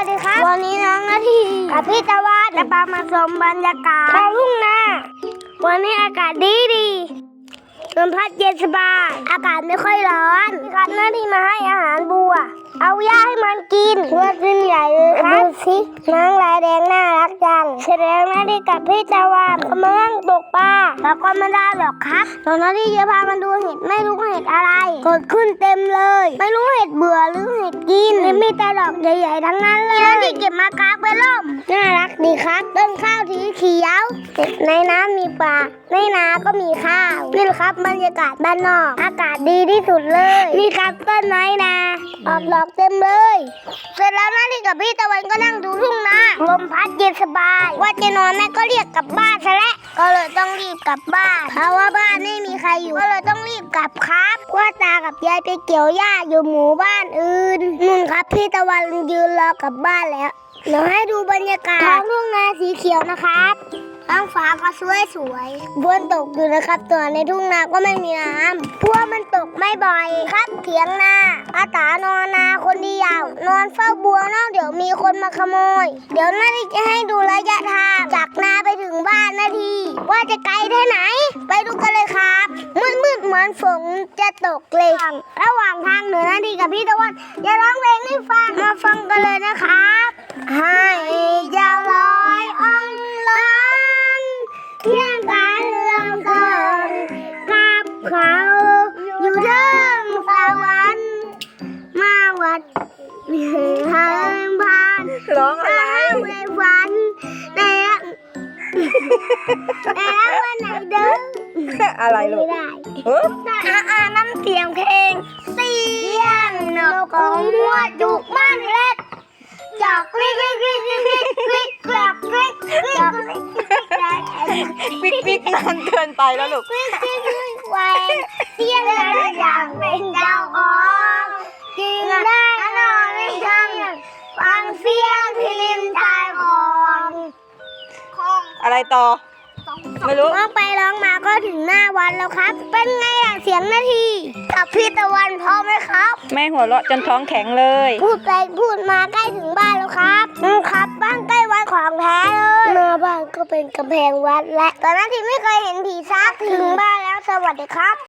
วัสดีครับ วันนี้น้องนาทีกับพี่ตะวันจะพามาชมบรรยากาศท้องทุ่งนาวันนี้อากาศดีดีลมพัดเย็นสบาย อากาศไม่ค่อยร้อนพี่ครับหน้าที่มาให้อาหารบัว เอาหญ้าให้มันกินตัวขึ้นใหญ่เลยครับดูสิน้องลายแดงน่ารักจังแสดงหน้าที่ กับพี่ตะวันกำลังตกปลาแล้วก็ไม่ได้หรอกครับตอนนั้นที่จะพามาดูเห็ดไม่รู้เห็ดอะไรเกิดขึ้นเต็มเลย ไม่รู้เห็ดเบื่อหรือเห็ดกินมีแต่ดอกใหญ่ๆทั้งนั้นเลยที่เก็บมากางไว้ร่มน่ารักดีครับ ต้นข้าวสีเขียวในน้ำมีปลาในนาก็มีข้าวนี่ครับบรรยากาศบ้านนอก อากาศดีที่สุดเลยนี่ครับต้นไม้นาออกดอกเต็มเลย เสร็จแล้วนะที่กับพี่ตะวันก็นั่งดู ลมพัดเย็นสบาย ว่าจะนอนแม่ก็เรียกกลับบ้านซะแล้วก็เลยต้องรีบกลับบ้าน เพราะว่าบ้านไม่มีใครอยู่ ก็เลยต้องรีบกลับครับว่าตากับยายไปเกี่ยวหญ้าอยู่หมู่บ้านอื่นนุ่นครับพี่ตะวันยืนรอกลับบ้านแล้วเดี๋ยวให้ดูบรรยากาศท้องทุ่งนาสีเขียวนะครับ ท้องฟ้าก็สวยสวยๆฝนตกอยู่นะครับ ตัวในทุ่งนาก็ไม่มีน้ำพว่ามันตกไม่บ่อยครับเถียงนาอาตานอนนาคนเดียวนอนเฝ้าบัวนอกเดี๋ยวมีคนมาขโมย เดี๋ยวนาทีจะให้ดูระยะทางจากนาไปถึงบ้านนาที ว่าจะไกลแค่ไหน ไปดูกันเลยครับมืดมืดๆเหมือนฝนจะตกเลยระหว่างทางเหนือนาทีกับพี่ตะวันจะร้องเพลงให้ฟังมาฟังกันเลยนะครับให้ เขาอยู่เทิงสวรรค์มาวัดทางผ่านร้องอะไรในฝันแต่แต่วันไหนเด้ออะไรลูไม่กได้เฮ้ยอ่าอ่าน้ำเสียงเพลงเสียงนกของมัวจุกบ้านเล็กจอกกริ๊กกริ๊กกริ๊กกริ๊กกริ๊กกริ๊กกริ๊กกริ๊กจอกกริ๊กกริ๊กกริ๊กปิ๊กปิ๊กนานเกินไปแล้วลูกกริ๊กกริ๊กกริ๊ก แหวนเสียงนั้นอยากเป็นเจ้าของจึงได้นอนไม่ทันฟังเสียงที่ริมชายของของอะไรต่อ ไม่รู้ ร้องไปร้องมาก็ถึงหน้าวันแล้วครับ เป็นไงล่ะเสียงนาทีกับพี่ตะวันพร้อมไหมครับ แม่หัวเราะจนท้องแข็งเลย พูดไปพูดมา นกำแพงวัดและตอนนั้นที่ไม่เคยเห็นผีซักถึงบ้านแล้วสวัสดีครับ